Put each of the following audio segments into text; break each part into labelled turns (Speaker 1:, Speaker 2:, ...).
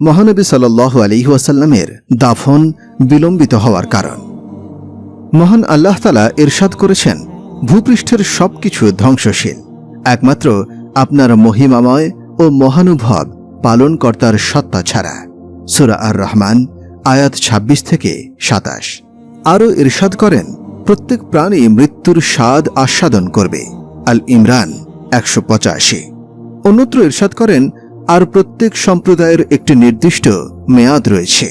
Speaker 1: মহানবী সাল আলী ওয়াসাল্লামের দাফন বিলম্বিত হওয়ার কারণ। মহান আল্লাহ তালা ইরশাদ করেছেন, ভূপৃষ্ঠের সবকিছু ধ্বংসশীল। একমাত্র আপনার মহিমাময় ও মহানুভব পালনকর্তার সত্তা ছাড়া। সুরা আর রহমান আয়াত ২৬ থেকে সাতাশ। আরও ইরশাদ করেন, প্রত্যেক প্রাণী মৃত্যুর স্বাদ আস্বাদন করবে। আল ইমরান একশো পঁচাশি। অন্যত্র ইরশাদ করেন আর প্রত্যেক সম্প্রদায়ের একটি নির্দিষ্ট মেয়াদ রয়েছে।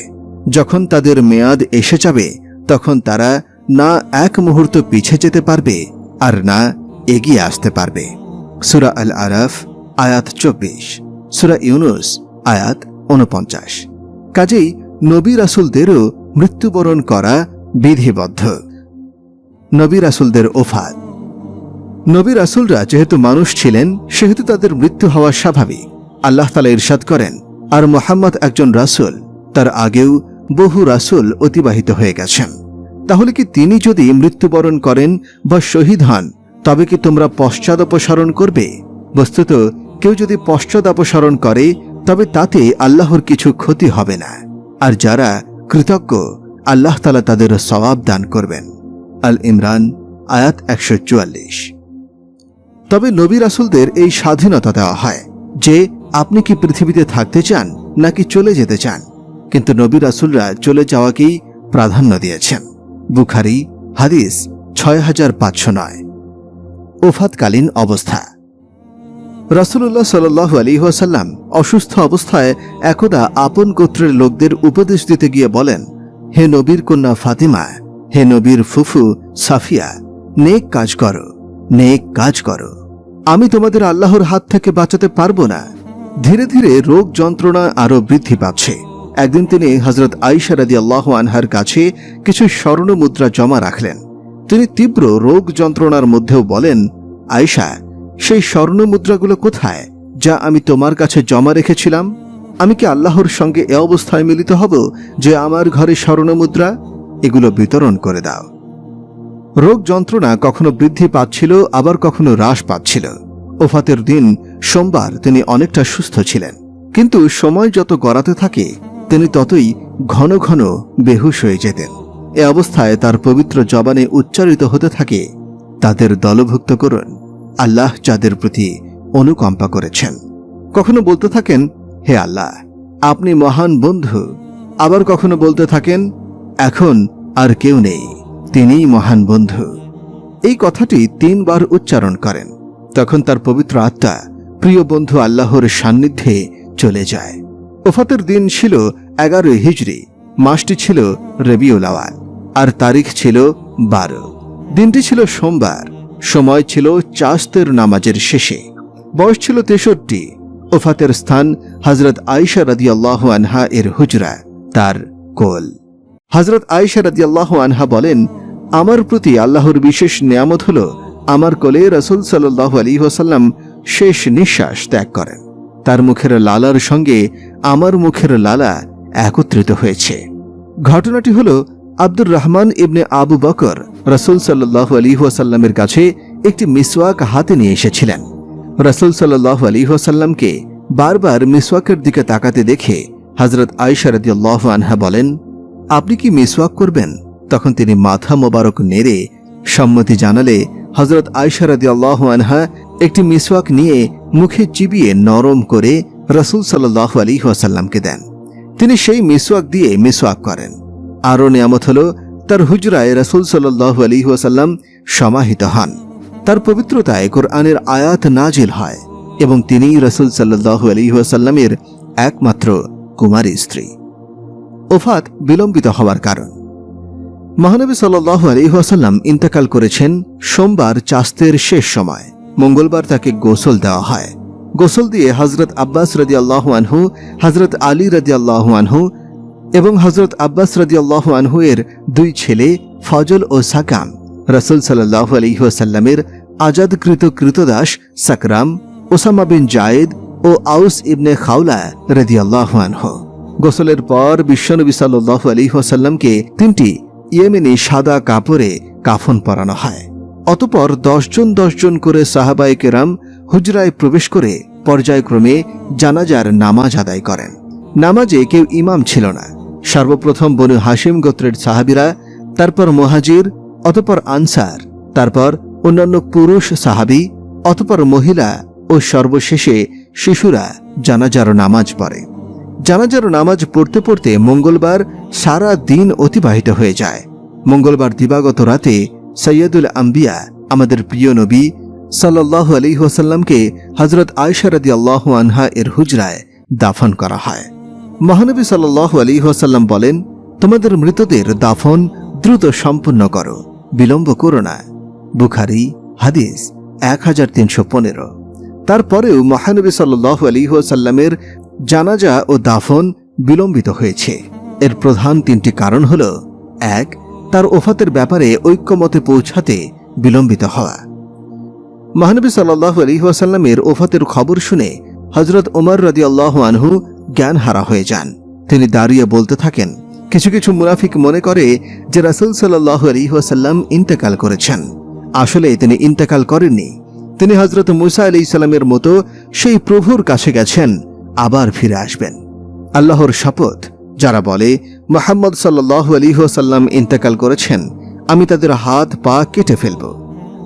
Speaker 1: যখন তাদের মেয়াদ এসে যাবে, তখন তারা না এক মুহূর্ত পিছে যেতে পারবে, আর না এগিয়ে আসতে পারবে। সুরা আল আরাফ আয়াত চব্বিশ। সুরা ইউনুস, আয়াত উনপঞ্চাশ কাজেই নবী রাসুলদেরও মৃত্যুবরণ করা বিধিবদ্ধ। নবী রাসুলদের ওফাত। নবী রাসুলরা যেহেতু মানুষ ছিলেন, সেহেতু তাদের মৃত্যু হওয়া স্বাভাবিক। আল্লাহ তালা ইরশাদ করেন, আর মোহাম্মদ একজন রাসুল, তার আগেও বহু রাসুল অতিবাহিত হয়ে গেছেন। তাহলে কি তিনি যদি মৃত্যুবরণ করেন বা শহীদ হন, তবে কি তোমরা পশ্চাদ অপসারণ করবে? বস্তুত, কেউ যদি পশ্চাদ অপসারণ করে, তবে তাতে আল্লাহর কিছু ক্ষতি হবে না। আর যারা কৃতজ্ঞ, আল্লাহ তালা তাদের সওয়াব দান করবেন। আল ইমরান, আয়াত একশো চুয়াল্লিশ। তবে নবী রাসুলদের এই স্বাধীনতা দেওয়া হয় যে আপনি কি পৃথিবীতে থাকতে চান নাকি চলে যেতে চান? কিন্তু নবী রাসুলরা চলে যাওয়াকেই প্রাধান্য দিয়েছেন। বুখারি, হাদিস ছয় হাজার পাঁচশো নয়। ওফাতকালীন অবস্থা। রাসুল্লাহ সাল্লাহ আলী ওয়াসাল্লাম অসুস্থ অবস্থায় একদা আপন গোত্রের লোকদের উপদেশ দিতে গিয়ে বলেন, হে নবীর কন্যা ফাতিমা, হে নবীর ফুফু সাফিয়া, নেক কাজ করো, নেক কাজ করো। আমি তোমাদের আল্লাহর হাত থেকে বাঁচাতে পারব না। ধীরে ধীরে রোগ যন্ত্রণা আরও বৃদ্ধি পাচ্ছে। একদিন তিনি হজরত আইসা আল্লাহ আনহার কাছে কিছু স্বর্ণ মুদ্রা জমা রাখলেন। তিনি তীব্র রোগ যন্ত্রণার মধ্যেও বলেন, আয়শা, সেই স্বর্ণ মুদ্রাগুলো কোথায় যা আমি তোমার কাছে জমা রেখেছিলাম? আমি কি আল্লাহর সঙ্গে এ অবস্থায় মিলিত হব যে আমার ঘরে স্বর্ণ মুদ্রা? এগুলো বিতরণ করে দাও। রোগ যন্ত্রণা কখনো বৃদ্ধি পাচ্ছিল, আবার কখনো হ্রাস পাচ্ছিল। ওফাতের দিন সোমবার তিনি অনেকটা সুস্থ ছিলেন। কিন্তু সময় যত গড়াতে থাকে, তিনি ততই ঘন ঘন বেহুশ হয়ে যেতেন। এ অবস্থায় তার পবিত্র জবানে উচ্চারিত হতে থাকে, তাদের দলভুক্ত করুন, আল্লাহ যাদের প্রতি অনুকম্পা করেছেন। কখনো বলতে থাকেন, হে আল্লাহ, আপনি মহান বন্ধু। আবার কখনো বলতে থাকেন, এখন আর কেউ নেই, তিনিই মহান বন্ধু। এই কথাটি তিনবার উচ্চারণ করেন। তখন তার পবিত্র আত্মা প্রিয় বন্ধু আল্লাহর সান্নিধ্যে চলে যায়। ওফাতের দিন ছিল এগারোই হিজড়ি মাসটি ছিল রবিউল আওয়াল, আর তারিখ ছিল বারো। দিনটি ছিল সোমবার, সময় ছিল চাস্তের নামাজের শেষে। বয়স ছিল তেষট্টি, ওফাতের স্থান হজরত আইসা রাদি আল্লাহ আনহা এর হুজরা, তার কোল। হজরত আইসা রাদি আল্লাহ আনহা বলেন, আমার প্রতি আল্লাহর বিশেষ নিয়ামত হল, আমার কোলে রসুল সাল্লাহ আলী ওসাল্লাম শেষ নিঃশ্বাস ত্যাগ করেন। তার মুখের লালার সঙ্গে আমার মুখের লালা একত্রিত হয়েছে। ঘটনাটি হল আব্দুর রহমান ইবনে আবু বকর রসুল সাল্লাহ আলী কাছে একটি মিসওয়াক হাতে নিয়ে এসেছিলেন। রসুল সাল্লাহ আলী বারবার মিসওয়াকের দিকে তাকাতে দেখে হজরত আয়সা রদিয়াল্লাহ আনহা বলেন, আপনি কি মিসওয়াক করবেন? তখন তিনি মাথা মোবারক নেড়ে সম্মতি জানালে হজরত আয়সা রদিয়াল্লাহ আনহা একটি মিসওয়াক নিয়ে মুখে চিবিয়ে নরম করে রসুল সাল্লাহ আলী ওয়াসাল্লামকে দেন। তিনি সেই মিসওয়াক দিয়ে মিসওয়াক করেন। আরও নিয়ামত হল, তার হুজরায় রসুল সাল্লু আলী ওয়াসাল্লাম সমাহিত হন। তার পবিত্রতায় কোরআনের আয়াত নাজিল হয় এবং তিনি রসুল সাল্লাহ আলী ওয়াসাল্লামের একমাত্র কুমারী স্ত্রী। ওফাত বিলম্বিত হওয়ার কারণ। মহানবী সাল্লাহ আলী ওয়াসাল্লাম ইন্তেকাল করেছেন সোমবার চাস্তের শেষ সময়। মঙ্গলবার তাকে গোসল দেওয়া হয়। গোসল দিয়ে হজরত আব্বাস রদি আল্লাহ আনহু হজরত আলী রদি আল্লাহ আনহু এবং হজরত আব্বাস রদি আল্লাহ আনহু এর দুই ছেলে ফজল ও সাকাম। রসুল সাল্লাহ আলহিহাসাল্লামের আজাদকৃত কৃতদাস সাকরাম, ওসামা বিন জায়েদ ও আউস ইবনে খাউলা রদি আনহু। গোসলের পর বিশ্বনবী সাল্লাহ আলহিহাসাল্লামকে তিনটি ইয়েমেনি সাদা কাপড়ে কাফন পরানো হয়। অতপর দশজন দশজন করে সাহাবাই কেরাম হুজরায় প্রবেশ করে পর্যায়ক্রমে জানাজার নামাজ আদায় করেন। নামাজে কেউ ইমাম ছিল না। সর্বপ্রথম বনু হাসিম গোত্রের সাহাবিরা, তারপর মহাজির, অতপর আনসার, তারপর অন্যান্য পুরুষ সাহাবি, অতপর মহিলা ও সর্বশেষে শিশুরা জানাজার নামাজ পড়ে। জানাজার নামাজ পড়তে পড়তে মঙ্গলবার সারা দিন অতিবাহিত হয়ে যায়। মঙ্গলবার দিবাগত রাতে সৈয়দুল আম্বিয়া, আমাদের প্রিয় নবী সাল্লাহ আলী ওসাল্লামকে হজরত আয়সা রদি আল্লাহ আনহা এর হুজরায় দাফন করা হয়। মহানবী সাল্লাহ আলী ওসাল্লাম বলেন, তোমাদের মৃতদের দাফন দ্রুত সম্পূর্ণ করো, বিলম্ব করো না। বুখারি, হাদিস, এক হাজার তিনশো পনেরো। তারপরেও মহানবী সাল্লাহ আলী ওসাল্লামের জানাজা ও দাফন বিলম্বিত হয়েছে। এর প্রধান তিনটি কারণ হল, এক তার ওফাতের ব্যাপারে ঐক্যমতে পৌঁছাতে বিলম্বিত হওয়া। মহানবী সাল্লাহ আলী ওয়াসাল্লামের ওফাতের খবর শুনে হজরত ওমর রদি আল্লাহ আনহু জ্ঞান হারা হয়ে যান। তিনি দাঁড়িয়ে বলতে থাকেন, কিছু কিছু মুনাফিক মনে করে যে রাসুল সাল্লাহ আলী ওয়াসাল্লাম ইন্তেকাল করেছেন। আসলে তিনি ইন্তেকাল করেননি। তিনি হজরত মুসা আলি ইসলামের মতো সেই প্রভুর কাছে গেছেন, আবার ফিরে আসবেন। আল্লাহর শপথ যারা বলে, মোহাম্মদ সাল্লাহ আলিহাসাল্লাম ইন্তেকাল করেছেন, আমি তাদের হাত পা কেটে ফেলব।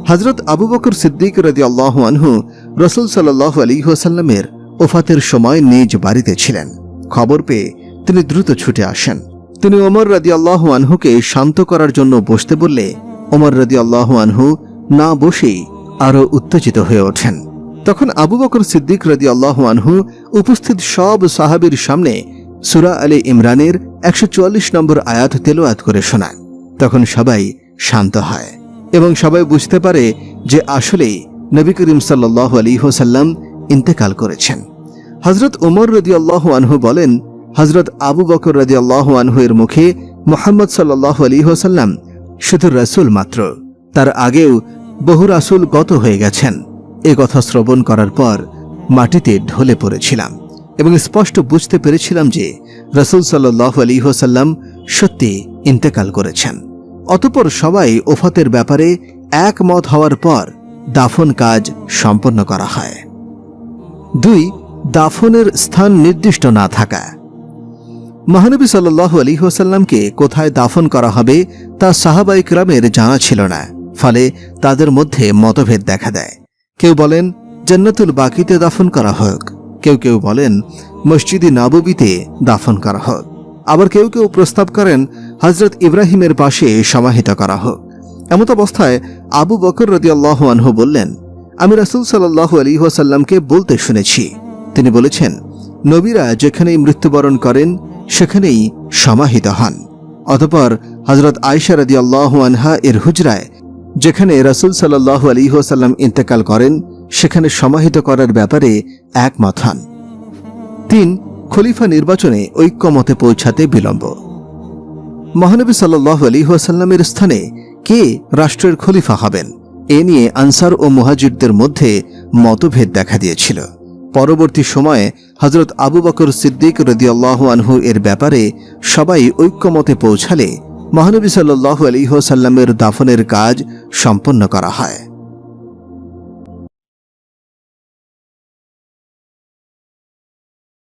Speaker 1: হজরত আবু বকর সিদ্দিক রদি আল্লাহ আনহু রসুল সাল্লাহ আলিহাসাল্লামের ওফাতের সময় নিজ বাড়িতে ছিলেন। খবর পেয়ে তিনি দ্রুত ছুটে আসেন। তিনি ওমর রদি আল্লাহ আনহুকে শান্ত করার জন্য বসতে বললে, ওমর রদি আল্লাহ আনহু না বসেই আরও উত্তেজিত হয়ে ওঠেন। তখন আবু বকর সিদ্দিক রদি আল্লাহ আনহু উপস্থিত সব সাহাবির সামনে সুরা আলী ইমরানের একশো চুয়াল্লিশ নম্বর আয়াত তেলোয়াত করে শোনান তখন সবাই শান্ত হয় এবং সবাই বুঝতে পারে যে আসলেই নবী করিম সাল্লাহ আলী হোসাল্লাম ইন্তেকাল করেছেন। হজরত উমর রদি আল্লাহ আনহু বলেন হজরত আবু বকর রদি আল্লাহ আনহু এর মুখে মোহাম্মদ সাল্লাহ আলী হোসাল্লাম শুধু রসুল মাত্র। তার আগেও বহু রাসুল গত হয়ে গেছেন। এ কথা শ্রবণ করার পর মাটিতে ঢলে পড়েছিলাম। এবং স্পষ্ট বুঝতে পেরেছিলাম যে রসুল সাল্লাহ আলী হোসাল্লাম সত্যি ইন্তেকাল করেছেন। অতপর সবাই ওফাতের ব্যাপারে একমত হওয়ার পর দাফন কাজ সম্পন্ন করা হয়। দুই, দাফনের স্থান নির্দিষ্ট না থাকা। মহানবী সাল্লাহ আলী হোসাল্লামকে কোথায় দাফন করা হবে তা সাহাবাই ক্রামের জানা ছিল না, ফলে তাদের মধ্যে মতভেদ দেখা দেয়। কেউ বলেন, জান্নাতুল বাকিতে দাফন করা হোক। কেউ কেউ বলেন, মসজিদি নাববিতে দাফন করা হোক। আবার কেউ কেউ প্রস্তাব করেন হজরত ইব্রাহিমের পাশে সমাহিত করা হোক। এমত অবস্থায় আবু বকর রদি আনহু বললেন, আমি রাসুল সাল্লাহ আলী ওয়াসাল্লামকে বলতে শুনেছি। তিনি বলেছেন, নবীরা যেখানেই মৃত্যুবরণ করেন, সেখানেই সমাহিত হন। অতপর হজরত আয়সা রদি আল্লাহ আনহা এর হুজরায়, যেখানে রাসুল সাল্লাহ আলী ওয়াসাল্লাম ইন্তেকাল করেন সেখানে সমাহিত করার ব্যাপারে একমত হন। তিন, খলিফা নির্বাচনে ঐক্যমতে পৌঁছাতে বিলম্ব। মহানবী সাল্লাহ আলী ওয়াসাল্লামের স্থানে কে রাষ্ট্রের খলিফা হবেন? এ নিয়ে আনসার ও মুহাজিরদের মধ্যে মতভেদ দেখা দিয়েছিল। পরবর্তী সময়ে হজরত আবু বকর সিদ্দিক রদিয়াল্লাহ আনহু এর ব্যাপারে সবাই ঐক্যমতে পৌঁছালে মহানবী সাল্লাহ আলী সাল্লামের দাফনের কাজ সম্পন্ন করা হয়।